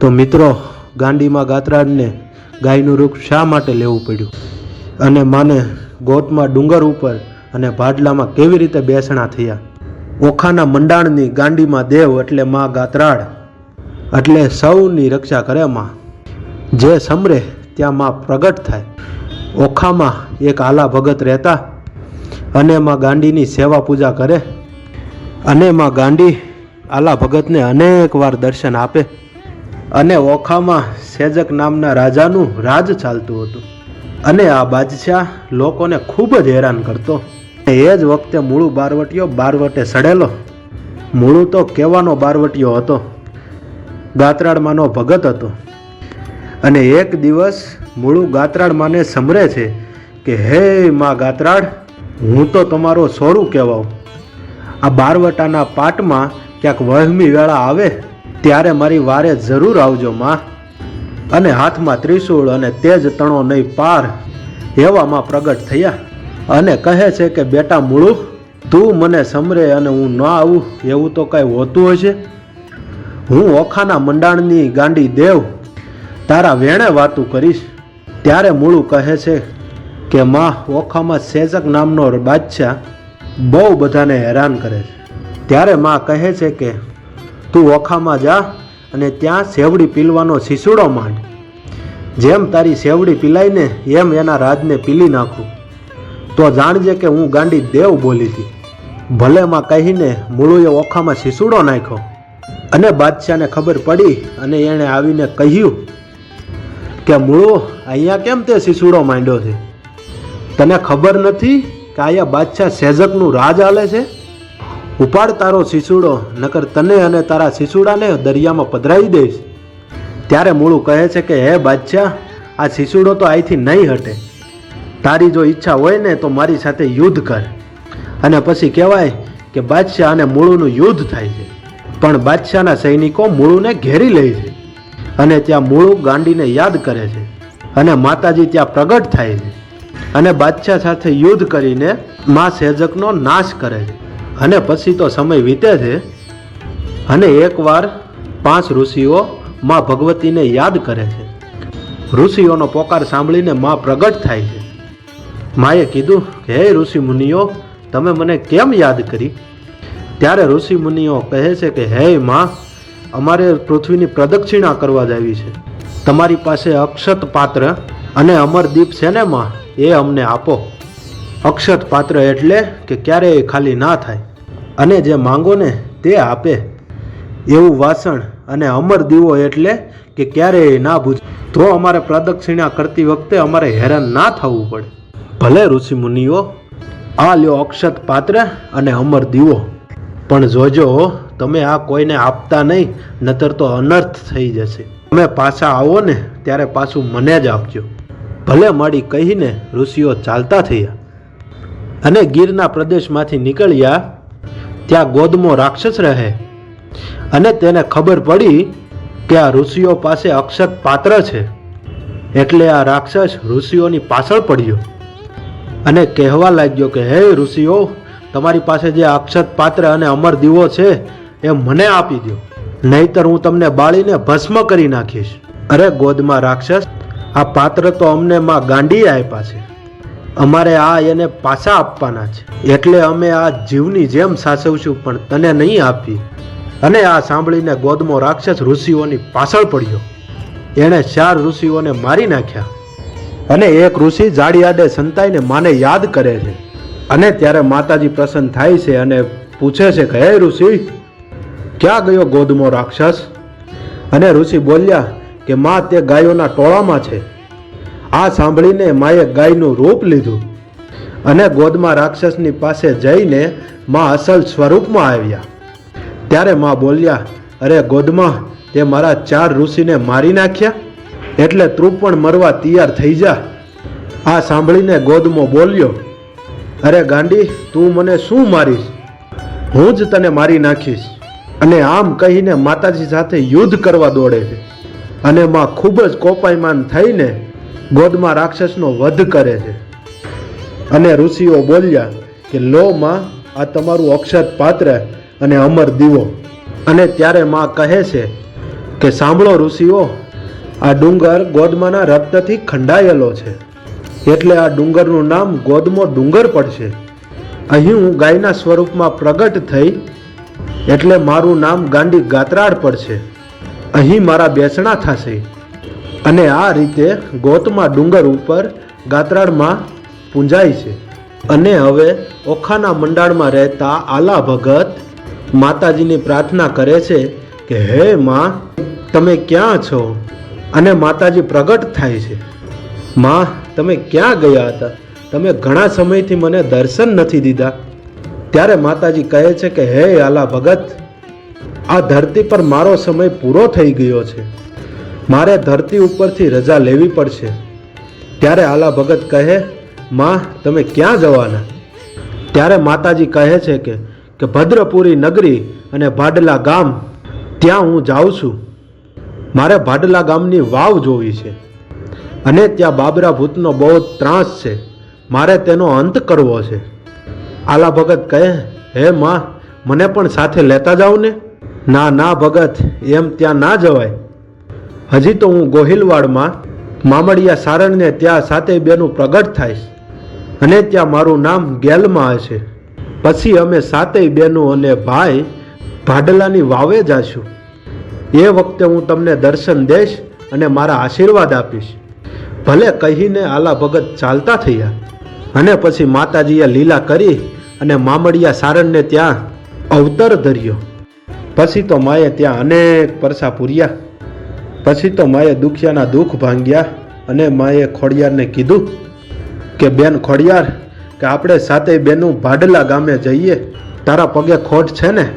તો મિત્રો, ગાંડીમાં ગાત્રાડને ગાયનું રૂપ શા માટે લેવું પડ્યું? અને માને ગોતમાં ડુંગર ઉપર અને ભાડલામાં કેવી રીતે બેસણા થયા? ઓખાના મંડાણની ગાંડીમાં દેવ એટલે મા ગાત્રાડ એટલે સૌની રક્ષા કરે માં. જે સમરે ત્યાં માં પ્રગટ થાય. ઓખામાં એક આલા ભગત રહેતા અને માં ગાંડીની સેવા પૂજા કરે. અને માં ગાંડી આલા ભગતને અનેક વાર દર્શન આપે. અને ઓખામાં સેજક નામના રાજાનું રાજ ચાલતું હતું. અને આ બાદશાહ લોકોને ખૂબ જ હેરાન કરતો. એ જ વખતે મૂળું બારવટીયો બારવટે સડેલો. મૂળું તો કહેવાનો બારવટીયો હતો. ગાત્રાળમાંનો ભગત હતો. અને એક દિવસ મૂળું ગાત્રાળમાંને સમરે છે કે, હે માં ગાત્રાળ, હું તો તમારો સોરું કહેવાઉં. આ બારવટાના પાટમાં ક્યાંક વહેમી વેળા આવે ત્યારે મારી વારે જરૂર આવજો, માં. અને હાથમાં ત્રિશૂળ અને તેજ તણો નહીં પાર એવામાં પ્રગટ થયા. અને કહે છે કે, બેટા મૂળું, તું મને સમરે અને હું ન આવું, એવું તો કાંઈ હોતું હશે? હું ઓખાના મંડાણની ગાંડી દેવ, તારા વેણે વાતું કરીશ. ત્યારે મૂળું કહે છે કે, માં, ઓખામાં સેજક નામનો બાદશાહ બહુ બધાને હેરાન કરે છે. ત્યારે માં કહે છે કે તું ઓખામાં જા અને ત્યાં સેવડી પીલવાનો શીસુડો માંડ. જેમ તારી સેવડી પીલાય ને એમ એના રાજને પીલી નાખું. તો જાણજે કે હું ગાંડી દેવ બોલી હતી ભલે માં કહીને મૂળુએ ઓખામાં શીસુડો નાખ્યો. અને બાદશાહને ખબર પડી અને એણે આવીને કહ્યું કે મૂળો, અહીંયા કેમ તે શીસુડો માંડ્યો છે? તને ખબર નથી કે અહીંયા બાદશાહ સેજકનું રાજ હાલે છે? ઉપાડ તારો શિશુડો, નકર તને અને તારા શિશુડાને દરિયામાં પધરાવી દઈશ. ત્યારે મૂળું કહે છે કે, હે બાદશાહ, આ શિશુડો તો અહીંથી નહીં હટે. તારી જો ઈચ્છા હોય ને, તો મારી સાથે યુદ્ધ કર. અને પછી કહેવાય કે, બાદશાહ અને મૂળુનું યુદ્ધ થાય છે. પણ બાદશાહના સૈનિકો મૂળુને ઘેરી લે છે અને ત્યાં મૂળું ગાંડીને યાદ કરે છે અને માતાજી ત્યાં પ્રગટ થાય છે અને બાદશાહ સાથે યુદ્ધ કરીને મા સેજકનો નાશ કરે છે. અને પછી તો સમય વીતે છે. અને એકવાર પાંચ ઋષિઓ મા ભગવતીને યાદ કરે છે. ઋષિઓનો પોકાર સાંભળીને મા પ્રગટ થાય છે. માએ કીધું કે, હે ઋષિ મુનિઓ, તમે મને કેમ યાદ કરી? ત્યારે ઋષિ મુનિઓ કહે છે કે, હે માં, અમારે પૃથ્વીની પ્રદક્ષિણા કરવા જાવી છે. તમારી પાસે અક્ષત પાત્ર અને અમરદીપ છે ને માં? એ અમને આપો. અક્ષત પાત્ર એટલે કે ક્યારેય ખાલી ના થાય. અને જે માંગો ને તે આપે. એવું વાસણ અને અમર દીવો એટલે કે ક્યારેય ના ભૂજ. તો અમારે પ્રદક્ષિણા કરતી વખતે અમારે હેરાન ના થવું પડે. ભલે ઋષિ મુનિઓ, આ લ્યો અક્ષત પાત્ર અને અમર દીવો. પણ જોજો, તમે આ કોઈને આપતા નહીં, નતર તો અનર્થ થઈ જશે. તમે પાછા આવો ને ત્યારે પાછું મને જ આપજો. ભલે મળી કહીને ઋષિઓ ચાલતા થયા. અને ગીરના પ્રદેશમાંથી નીકળ્યા, ત્યાં ગોદમો રાક્ષસ રહે. અને તેને ખબર પડી કે આ ઋષિઓ પાસે અક્ષત પાત્ર છે. એટલે આ રાક્ષસ ઋષિઓની પાછળ પડ્યો અને કહેવા લાગ્યો કે, હે ઋષિઓ, તમારી પાસે જે અક્ષત પાત્ર અને અમર દીવો છે, એ મને આપી દો નહીતર હું તમને બાળીને ભસ્મ કરી નાખીશ. અરે ગોદમાં રાક્ષસ, આ પાત્ર તો અમને માં ગાંડી આપ્યા છે. અમારે આ એને પાછા આપવાના છે. એટલે અમે આ જીવની જેમ સાચવશું, પણ તને નહીં આપી. અને આ સાંભળીને ગોદમો રાક્ષસ ઋષિઓની પાછળ પડ્યો. એણે ચાર ઋષિઓને મારી નાખ્યા. અને એક ઋષિ જાડિયાડે સંતાઈને માને યાદ કરે છે. અને ત્યારે માતાજી પ્રસન્ન થાય છે અને પૂછે છે કે, હે ઋષિ, ક્યાં ગયો ગોદમો રાક્ષસ? અને ઋષિ બોલ્યા કે, માં, તે ગાયોના ટોળામાં છે. આ સાંભળીને માએ ગાયનું રૂપ લીધું અને ગોદમાં રાક્ષસની પાસે જઈને માં અસલ સ્વરૂપમાં આવ્યા. ત્યારે માં બોલ્યા, અરે ગોદમાં, તે મારા ચાર ઋષિને મારી નાખ્યા? એટલે તું પણ મરવા તૈયાર થઈ જા. આ સાંભળીને ગોદમો બોલ્યો, અરે ગાંડી, તું મને શું મારીશ? હું જ તને મારી નાખીશ. અને આમ કહીને માતાજી સાથે યુદ્ધ કરવા દોડે છે. અને માં ખૂબ જ કોપાયમાન થઈને ગોદમાં રાક્ષસનો વધ કરે છે. અને ઋષિઓ બોલ્યા કે, લો માં, આ તમારું અક્ષત પાત્ર અને અમર દીવો. અને ત્યારે માં કહે છે કે, સાંભળો ઋષિઓ, આ ડુંગર ગોદમાના રક્તથી ખંડાયેલો છે. એટલે આ ડુંગરનું નામ ગોદમો ડુંગર પડશે. અહીં હું ગાયના સ્વરૂપમાં પ્રગટ થઈ, એટલે મારું નામ ગાંડી ગાત્રાળ પડશે. અહીં મારા બેસણા થશે. અને આ રીતે ગોતમાં ડુંગર ઉપર ગાત્રાળમાં પૂંજાય છે. અને હવે ઓખાના મંડાળમાં રહેતા આલા ભગત માતાજીની પ્રાર્થના કરે છે કે, હે માં, તમે ક્યાં છો? અને માતાજી પ્રગટ થાય છે. માં, તમે ક્યાં ગયા હતા? તમે ઘણા સમયથી મને દર્શન નથી દીધા. ત્યારે માતાજી કહે છે કે, હે આલા ભગત, આ ધરતી પર મારો સમય પૂરો થઈ ગયો છે. મારે ધરતી ઉપરથી રજા લેવી પડશે. ત્યારે આલા ભગત કહે, માં, તમે ક્યાં જવાના? ત્યારે માતાજી કહે છે કે કે ભદ્રપુરી નગરી અને ભાડલા ગામ, ત્યાં હું જાઉં છું. મારે ભાડલા ગામની વાવ જોવી છે અને ત્યાં બાબરા ભૂતનો બહુ ત્રાસ છે. મારે તેનો અંત કરવો છે. આલા ભગત કહે, હે માં, મને પણ સાથે લેતા જાઓ ને? ના ના ભગત, એમ ત્યાં ના જવાય. હજી તો હું ગોહિલવાડમાં મામડિયા સારણને ત્યાં સાથે બેનું પ્રગટ થાય અને ત્યાં મારું નામ ગેલમાં હશે. પછી અમે સાતેય બેનો અને ભાઈ ભાડલાની વાવે જાશું. એ વખતે હું તમને દર્શન દઈશ અને મારા આશીર્વાદ આપીશ. ભલે કહીને આલા ભગત ચાલતા થયા અને પછી માતાજીએ લીલા કરી અને મામડિયા સારણને ત્યાં અવતર ધર્યો. પછી તો માએ ત્યાં અનેક પરસા પૂર્યા. પછી તો માએ દુખિયાના દુઃખ ભાંગ્યા અને માએ ખોડિયારને કીધું કે, બેન ખોડિયાર, કે આપણે સાથે બેનું ભાડલા ગામે જઈએ. તારા પગે ખોટ છે ને,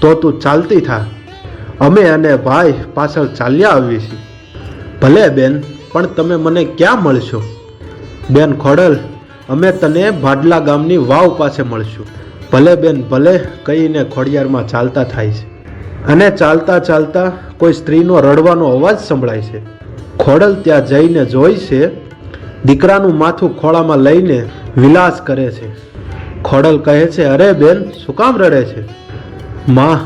તો તું ચાલતી થા. અમે અને ભાઈ પાછળ ચાલ્યા આવીએ છીએ. ભલે બેન, પણ તમે મને ક્યાં મળશો? બેન ખોડલ, અમે તને ભાડલા ગામની વાવ પાસે મળશું. ભલે બેન ભલે કહીને ખોડિયારમાં ચાલતા થાય છે. અને ચાલતા ચાલતા કોઈ સ્ત્રીનો રડવાનો અવાજ સંભળાય છે. ખોડલ ત્યાં જઈને જોઈ છે, દીકરાનું માથું ખોળામાં લઈને વિલાસ કરે છે. ખોડલ કહે છે, અરે બેન, શું કામ રડે છે? માં,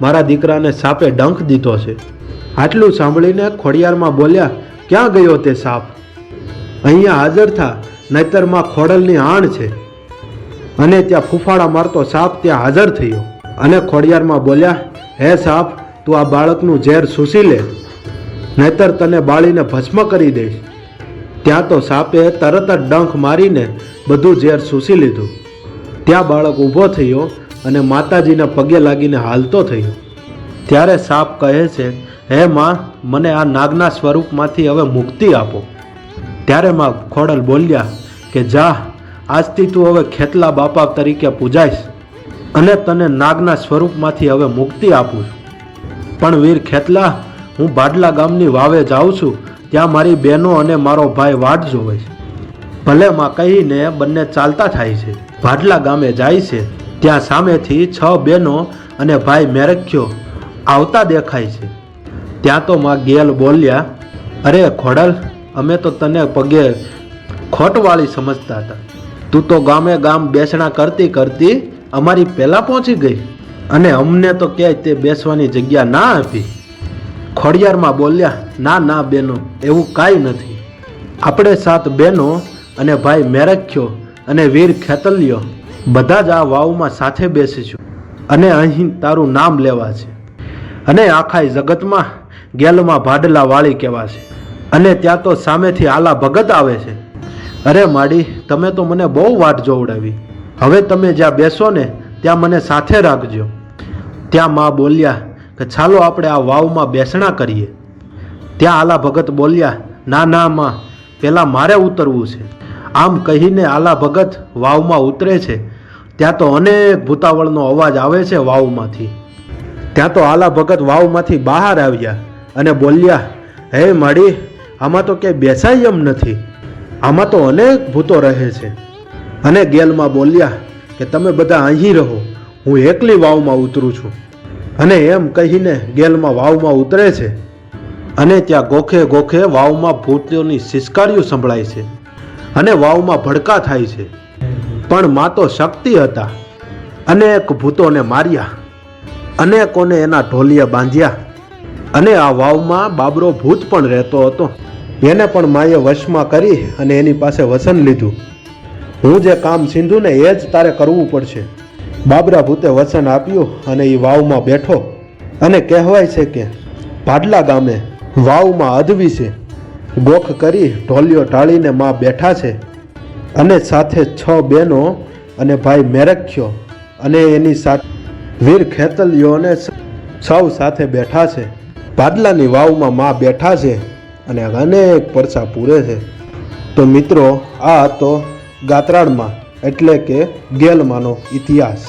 મારા દીકરાને સાપે ડંખ દીધો છે. આટલું સાંભળીને ખોડિયારમાં બોલ્યા, ક્યાં ગયો તે સાપ? અહીંયા હાજર થા નહીતરમાં ખોડલની આણ છે. અને ત્યાં ફૂફાડા મારતો સાપ ત્યાં હાજર થયો. અને ખોડિયારમાં બોલ્યા હે સાપ, તું આ બાળકનું ઝેર સૂસી લે, નહીતર તને બાળીને ભસ્મ કરી દઈશ. ત્યાં તો સાપે તરત જ ડંખ મારીને બધું ઝેર સૂસી લીધું. ત્યાં બાળક ઊભો થયો અને માતાજીને પગે લાગીને હાલતો થયો. ત્યારે સાપ કહે છે, હે માં, મને આ નાગના સ્વરૂપમાંથી હવે મુક્તિ આપો. ત્યારે માં ખોડલ બોલ્યા કે, જા, આજથી તું હવે ખેતલા બાપા તરીકે પૂજાઈશ. અને તને નાગના સ્વરૂપમાંથી હવે મુક્તિ આપું છું. પણ વીર ખેતલા, હું ભાડલા ગામની વાવે જાઉં છું, ત્યાં મારી બહેનો અને મારો ભાઈ વાટ જોવે છે. ભલે માં કહીને બંને ચાલતા થાય છે. ભાડલા ગામે જાય છે, ત્યાં સામેથી છ બહેનો અને ભાઈ મેરખ્યો આવતા દેખાય છે. ત્યાં તો માં ગેલ બોલ્યા, અરે ખોડલ, અમે તો તને પગે ખોટવાળી સમજતા હતા. તું તો ગામે ગામ બેસણા કરતી કરતી અમારી પહેલાં પહોંચી ગઈ અને અમને તો ક્યાંય તે બેસવાની જગ્યા ના આપી. ખોડિયારમાં બોલ્યા, ના ના, બેનો, એવું કાંઈ નથી. આપણે સાત બહેનો અને ભાઈ મેરખ્યો અને વીર ખેતલ્યો બધા જ આ વાવમાં સાથે બેસીશું અને અહીં તારું નામ લેવા છે. અને આખા જગતમાં ગેલમાં ભાડલા વાળી કહેવાશે અને ત્યાં તો સામેથી આલા ભગત આવે છે. અરે માડી, તમે તો મને બહુ વાટ જોવડાવી. હવે તમે જ્યાં બેસો ને, ત્યાં મને સાથે રાખજો. ત્યાં માં બોલ્યા કે ચાલો આપણે આ વાવમાં બેસણા કરીએ. ત્યાં આલા ભગત બોલ્યા, ના ના, માં પહેલાં મારે ઉતરવું છે. આમ કહીને આલા ભગત વાવમાં ઉતરે છે. ત્યાં તો અનેક ભૂતાવળનો અવાજ આવે છે વાવમાંથી. ત્યાં તો આલા ભગત વાવમાંથી બહાર આવ્યા અને બોલ્યા, હે માડી, આમાં તો ક્યાંય બેસાય એમ નથી. આમાં તો અનેક ભૂતો રહે છે. અને ગેલમાં બોલ્યા કે તમે બધા અહીં રહો, હું એકલી વાવમાં ઉતરું છું. અને એમ કહીને ગેલમાં વાવમાં ઉતરે છે અને ત્યાં ગોખે ગોખે વાવમાં ભૂતોની સિસકારીઓ સંભળાય છે અને વાવમાં ભડકા થાય છે. પણ મા તો શક્તિ હતા. અનેક ભૂતોને માર્યા, અનેકોને એના ઢોલિયા બાંધ્યા અને આ વાવમાં બાબરો ભૂત પણ રહેતો હતો. એને પણ માએ વશમાં કરી અને એની પાસે વસન લીધું. હું જે કામ સિંધુને એ જ તારે કરવું પડશે. બાબરા ભૂતે વચન આપ્યું અને એ વાવમાં બેઠો. અને કહેવાય છે કે ભાડલા ગામે વાવમાં અધવી છે. ગોખ કરી ઢોલિયો ટાળીને માં બેઠા છે. અને સાથે છ બહેનો અને ભાઈ મેરખ્યો અને એની સાથે વીર ખેતલીઓને સૌ સાથે બેઠા છે. ભાડલાની વાવમાં માં બેઠા છે અને અનેક પરસા પૂરે છે. તો મિત્રો, આ હતો ગાત્રાળમાં એટલે કે ગેલમાંનો ઇતિહાસ.